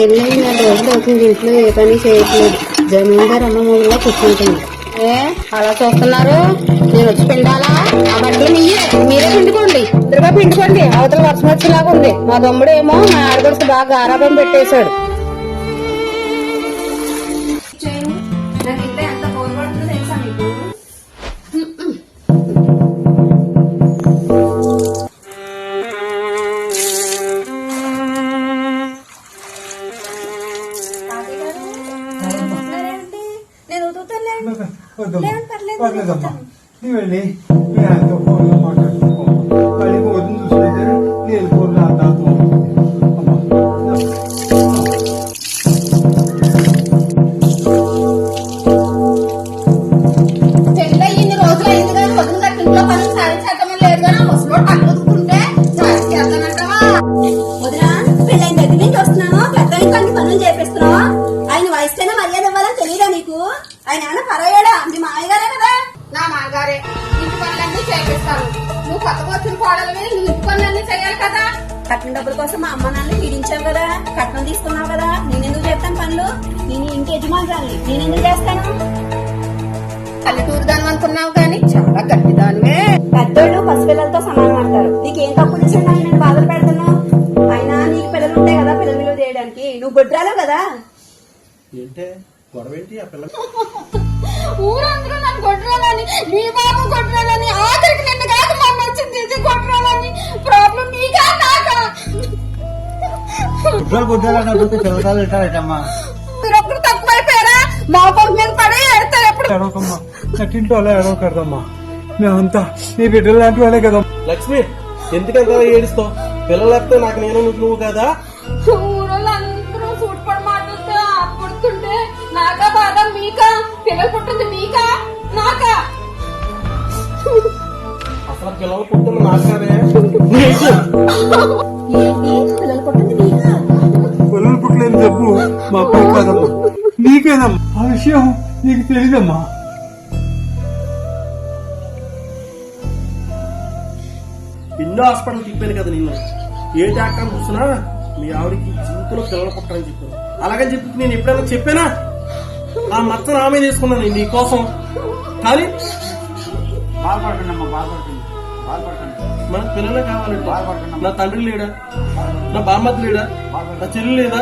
పెళ్ళి నెల రోజులు అవుతుంది ఇంట్లో ఏ పని చేయట్లేదు. జమీందార్ అమ్మ మూడులో కూర్చుంటుంది. ఏ అలా చూస్తున్నారు? నేను వచ్చి పిండాలా? ఆ బట్టలు మీరే మీరే పిండుకోండి. ఇద్దరుగా పిండుకోండి. అవతల వర్షం వచ్చేలాగా ఉంది. మా తమ్ముడు ఏమో మా ఆడపడుచు బాగా ఆరాపం పెట్టేశాడు. పర్లేదు, నువ్వు వెళ్ళి మీ ఆయనతో ఫోన్లో మాట్లాడుకో మళ్ళీ చూసుకుంటే నేను ఫోన్లో వదిన దగ్గర పెళ్ళైన నుంచి వస్తున్నాను పెద్ద పనులు చేపిస్తున్నావా ఆయన ఏమైనా పరాయాడా? మీ మామయ్యగారే కదా నా మాగారే ఇంటి పనులన్నీ చేపిస్తాను నువ్వు కొత్తగా వచ్చిన కోడలు మీద నీ ఇంటి పనులన్నీ చేయాలి కదా? కట్నం డబ్బుల కోసం మా అమ్మ నాన్నని పీడించావు కదా. కట్నం తీసుకున్నావు కదా. నేనెందుకు చేస్తాను పనులు? నేను ఇంటి యజమానురాలి నేనెందుకు చేస్తాను? పల్లెటూరు దాని అనుకున్నావు కానీ చాలా గట్టి దానివే పెద్దోళ్ళు పసిపిల్లలతో సమానం అంటారు. నీకేం తప్పు చేసాడు ఆయన నేను బాధలు పెడుతున్నావు అయినా నీకు పిల్లలు ఉంటాయి కదా పిల్లలు చేయడానికి. నువ్వు బొడ్రాలు కదా. ఏంటే? గొడవ ఏంటి ఆ పిల్ల? ఊరందరూ నన్ను కొట్టరాలని నీ బాబు కొట్టరాలని ఆఖరికి నిన్ను కాదు మొన్న వచ్చింది ఇది కొట్టరాలని. ప్రాబ్లం నీకా నాకా? గుడ్డలు గుడ్డలు అన్నప్పుడు పిల్లకాయలు ఉంటారటమ్మా మీరు ఒక్కరు తక్కువైపోయారా? మా కొడుకు మీద పడి ఎడతారు ఎప్పుడు? ఎడవకమ్మా అలా ఎడవకూడదమ్మా మేమంతా నీ బిడ్డలు లాంటి వాళ్ళే కదా లక్ష్మి ఎందుకంత ఏడుస్తావు? పిల్లలు లేకపోతే నాకు నేను నువ్వు కదా? పిల్లలు పుట్టింది నీకా? పిల్లలు పుట్టలేని జబ్బు మా అబ్బాయి కాదమ్మా. నీకేదమ్మా ఆ విషయం నీకు తెలీదమ్మా. ఎన్నో హాస్పిటల్ తిప్పాను కదా నిన్ను. ఏ డాక్టర్ చూసినా మీ ఆవిడకి జీవితంలో పిల్లలు పుట్టారని చెప్పాను. అలాగని చెప్పి నేను ఎప్పుడైనా చెప్పానా? ఆ మచ్చను ఆమె తీసుకున్నాను నీ కోసం కానీ బాధపడకండి బాధపడకండి. మనకు పిల్లలే కావాలంటే నా తండ్రి లేడా? నా బామ్మతి లేడా? నా చెల్లి లేదా?